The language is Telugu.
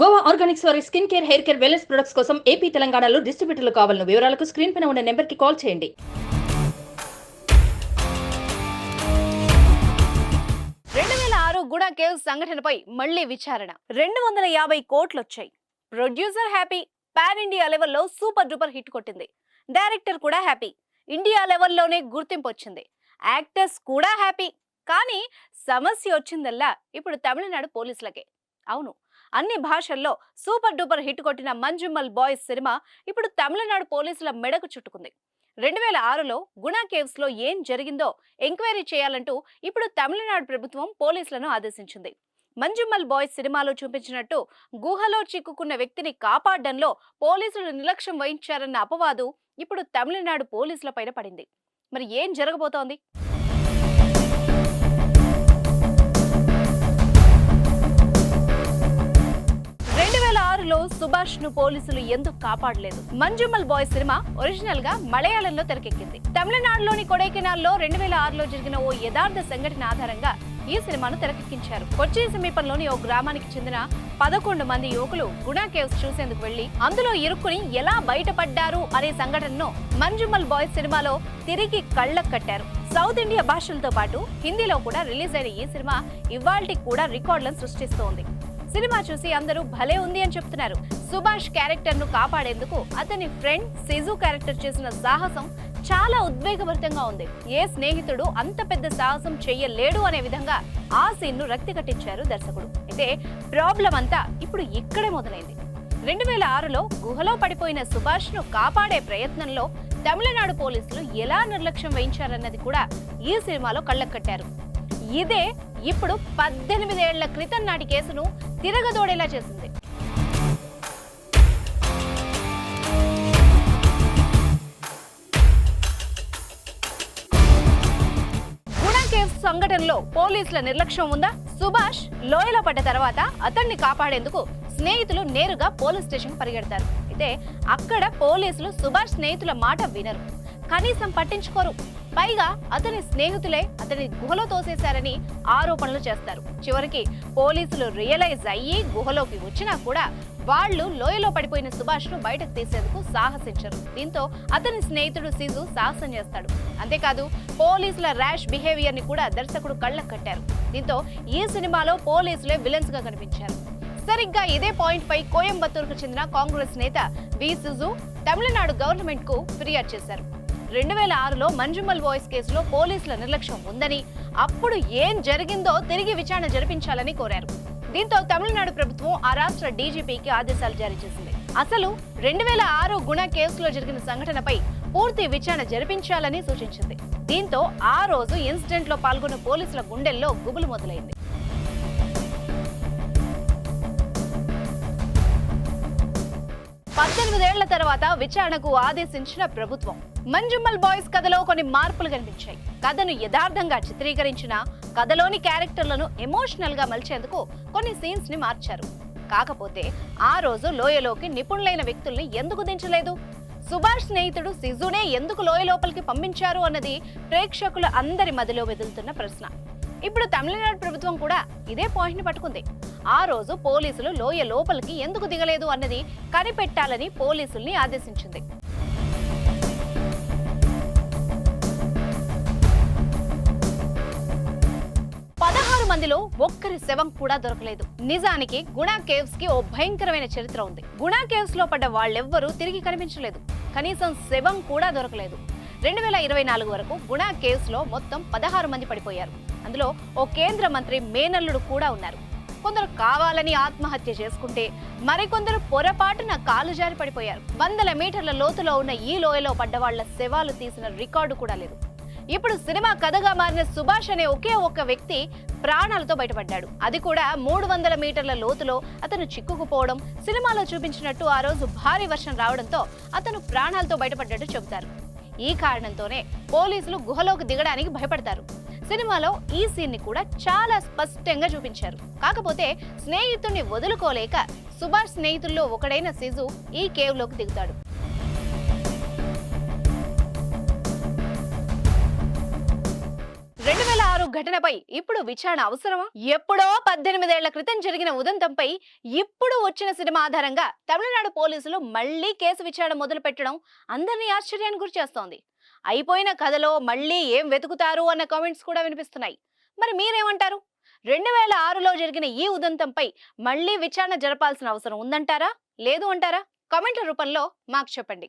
గోవా ఆర్గానిక్స్ వారి skin care hair care wellness products కోసం ఏపీ తెలంగాణలో డిస్ట్రిబ్యూటర్లు కావాలను వివరాలకు స్క్రీన్ పైన ఉన్న నెంబర్కి కాల్ చేయండి. రెండు వేల ఆరు గుడా కేవ్ సంఘటనపై మళ్ళీ విచారణ. రెండు వందల యాభై కోట్లు వచ్చాయి ప్రొడ్యూసర్ హ్యాపీ పాన్ ఇండియా లెవెల్లో సూపర్ డూపర్ హిట్ కొట్టింది. డైరెక్టర్ కూడా హ్యాపీ. ఇండియా లెవెల్లోనే గుర్తింపు వచ్చింది యాక్టర్స్ కూడా హ్యాపీ. కానీ సమస్య వచ్చిందల్లా ఇప్పుడు తమిళనాడు పోలీసులకే. అవును అన్ని భాషల్లో సూపర్ డూపర్ హిట్ కొట్టిన మంజుమ్మల్ బాయ్స్ సినిమా ఇప్పుడు తమిళనాడు పోలీసుల మెడకు చుట్టుకుంది. రెండు వేల ఆరులో గుణా కేవ్స్లో ఏం జరిగిందో ఎంక్వైరీ చేయాలంటూ ఇప్పుడు తమిళనాడు ప్రభుత్వం పోలీసులను ఆదేశించింది. మంజుమ్మల్ బాయ్స్ సినిమాలో చూపించినట్టు గుహలో చిక్కుకున్న వ్యక్తిని కాపాడడంలో పోలీసులు నిర్లక్ష్యం వహించారన్న అపవాదు ఇప్పుడు తమిళనాడు పోలీసుల పైన పడింది. మరి ఏం జరగబోతోంది? సుభాష్ను పోలీసులు ఎందుకు కాపాడలేదు? మంజుమల్ బాయ్ సినిమా ఒరిజినల్గా మలయాళంలో తెరకెక్కింది. తమిళనాడులోని కొడైకెనాల్లో రెండు వేల ఆరులో జరిగిన ఓ యథార్థ సంఘటన ఆధారంగా ఈ సినిమాను తెరకెక్కించారు. కొచ్చి సమీపంలోని ఓ గ్రామానికి చెందిన పదకొండు మంది యువకులు గుణా కేవ్స్ చూసేందుకు వెళ్ళి అందులో ఇరుక్కుని ఎలా బయటపడ్డారు అనే సంఘటనను మంజుమల్ బాయ్ సినిమాలో తిరిగి కళ్ళకు కట్టారు. సౌత్ ఇండియా భాషలతో పాటు హిందీలో కూడా రిలీజ్ అయిన ఈ సినిమా ఇవాల్టికి కూడా రికార్డులను సృష్టిస్తోంది. సినిమా చూసి అందరూ భలే ఉంది అని చెప్తున్నారు. సుభాష్ క్యారెక్టర్ను కాపాడేందుకు అతని ఫ్రెండ్ సిజు క్యారెక్టర్ చేసిన సాహసం చాలా ఉద్వేగభరితంగా ఉంది. ఏ స్నేహితుడు అంత పెద్ద సాహసం చెయ్యలేడు అనే విధంగా ఆ సీన్ను రక్తి కట్టించారు దర్శకుడు. అయితే ప్రాబ్లం అంతా ఇప్పుడు ఇక్కడే మొదలైంది. రెండు వేల ఆరులో గుహలో పడిపోయిన సుభాష్ను కాపాడే ప్రయత్నంలో తమిళనాడు పోలీసులు ఎలా నిర్లక్ష్యం వహించారన్నది కూడా ఈ సినిమాలో కళ్ళకట్టారు ఇదే ఇప్పుడు పద్దెనిమిదేళ్ళ క్రితం నాటి కేసును తిరగదోడేలా చేసింది. సంఘటనలో పోలీసుల నిర్లక్ష్యం ఉందా? సుభాష్ లోయలో పడ్డ తర్వాత అతన్ని కాపాడేందుకు స్నేహితులు నేరుగా పోలీస్ స్టేషన్ పరిగెడతారు. అయితే అక్కడ పోలీసులు సుభాష్ స్నేహితుల మాట వినరు. కనీసం పట్టించుకోరు. పైగా అతని స్నేహితులే అతని గుహలో తోసేశారని ఆరోపణలు చేస్తారు. చివరికి పోలీసులు రియలైజ్ అయ్యి గుహలోకి వచ్చినా కూడా వాళ్ళు లోయలో పడిపోయిన సుభాష్ను బయటకు తీసేందుకు సాహసించరు. దీంతో అతని స్నేహితుడు సిజు సాహసం చేస్తాడు. అంతేకాదు పోలీసుల ర్యాష్ బిహేవియర్ని కూడా దర్శకుడు కళ్ళకు కట్టారు. దీంతో ఈ సినిమాలో పోలీసులే విలన్స్గా కనిపించారు. సరిగ్గా ఇదే పాయింట్ పై కోయంబత్తూరుకు చెందిన కాంగ్రెస్ నేత వి సుజు తమిళనాడు గవర్నమెంట్కు ఫిర్యాదు చేశారు. రెండు వేల ఆరులో మంజుమల్ వాయిస్ కేసులో పోలీసుల నిర్లక్ష్యం ఉందని అప్పుడు ఏం జరిగిందో తిరిగి విచారణ జరిపించాలని కోరారు. దీంతో తమిళనాడు ప్రభుత్వం ఆ రాష్ట్ర డీజీపీకి ఆదేశాలు జారీ చేసింది. అసలు రెండు వేల ఆరు గుణ కేసులో జరిగిన సంఘటనపై పూర్తి విచారణ జరిపించాలని సూచించింది. దీంతో ఆ రోజు ఇన్సిడెంట్లో పాల్గొన్న పోలీసుల గుండెల్లో గుబులు మొదలైంది. పద్దెనిమిదేళ్ళ తర్వాత విచారణకు ఆదేశించిన ప్రభుత్వం మంజుమ్మల్ బాయ్స్ కథలో కొన్ని మార్పులు కనిపించాయి. కథను యథార్థంగా చిత్రీకరించిన కథలోని క్యారెక్టర్లను ఎమోషనల్గా మలిచేందుకు కొన్ని సీన్స్ని మార్చారు. కాకపోతే ఆ రోజు లోయలోకి నిపుణులైన వ్యక్తుల్ని ఎందుకు దించలేదు? సుభాష్ స్నేహితుడు సిజునే ఎందుకు లోయ లోపలికి పంపించారు అన్నది ప్రేక్షకుల అందరి మదిలో వెదులుతున్న ప్రశ్న. ఇప్పుడు తమిళనాడు ప్రభుత్వం కూడా ఇదే పాయింట్ని పట్టుకుంది. ఆ రోజు పోలీసులు లోయ లోపలికి ఎందుకు దిగలేదు అన్నది కనిపెట్టాలని పోలీసుల్ని ఆదేశించింది. మందిలో ఒక్కరి శవం కూడా దొరకలేదు. నిజానికి గుణా కేవ్స్కి ఓ భయంకరమైన చరిత్ర ఉంది. గుణా కేవ్స్లో పడ్డ వాళ్ళెవ్వరూ తిరిగి కనిపించలేదు. కనీసం శవం కూడా దొరకలేదు. రెండు వేల ఇరవై నాలుగు వరకు గుణా కేవ్స్లో మొత్తం పదహారు మంది పడిపోయారు. అందులో ఓ కేంద్ర మంత్రి మేనల్లుడు కూడా ఉన్నారు. కొందరు కావాలని ఆత్మహత్య చేసుకుంటే మరికొందరు పొరపాటున కాలు జారి పడిపోయారు. వందల మీటర్ల లోతులో ఉన్న ఈ లోయలో పడ్డ వాళ్ళ శవాలు తీసిన రికార్డు కూడా లేదు. ఇప్పుడు సినిమా కథగా మారిన సుభాష్ అనే ఒకే ఒక్క వ్యక్తి ప్రాణాలతో బయటపడ్డాడు. అది కూడా మూడు వందల మీటర్ల లోతులో అతను చిక్కుకుపోవడం సినిమాలో చూపించినట్టు ఆ రోజు భారీ వర్షం రావడంతో అతను ప్రాణాలతో బయటపడ్డట్టు చెబుతారు. ఈ కారణంతోనే పోలీసులు గుహలోకి దిగడానికి భయపడతారు. సినిమాలో ఈ సీన్ని కూడా చాలా స్పష్టంగా చూపించారు. కాకపోతే స్నేహితుడిని వదులుకోలేక సుభాష్ స్నేహితుల్లో ఒకడైన సిజు ఈ కేవ్లోకి దిగుతాడు. ఘటనపై ఇప్పుడు విచారణ అవసరమా? ఎప్పుడో పద్దెనిమిదేళ్ళ క్రితం జరిగిన ఉదంతంపై ఇప్పుడు వచ్చిన సినిమా ఆధారంగా తమిళనాడు పోలీసులు మళ్ళీ కేసు విచారణ మొదలు పెట్టడం అందరినీ ఆశ్చర్యానికి గురిచేస్తోంది అయిపోయిన కథలో మళ్ళీ ఏం వెతుకుతారు అన్న కామెంట్స్ కూడా వినిపిస్తున్నాయి. మరి మీరేమంటారు? రెండు వేల ఆరులో జరిగిన ఈ ఉదంతంపై మళ్ళీ విచారణ జరపాల్సిన అవసరం ఉందంటారా? లేదు అంటారా? కామెంట్ల రూపంలో మాకు చెప్పండి.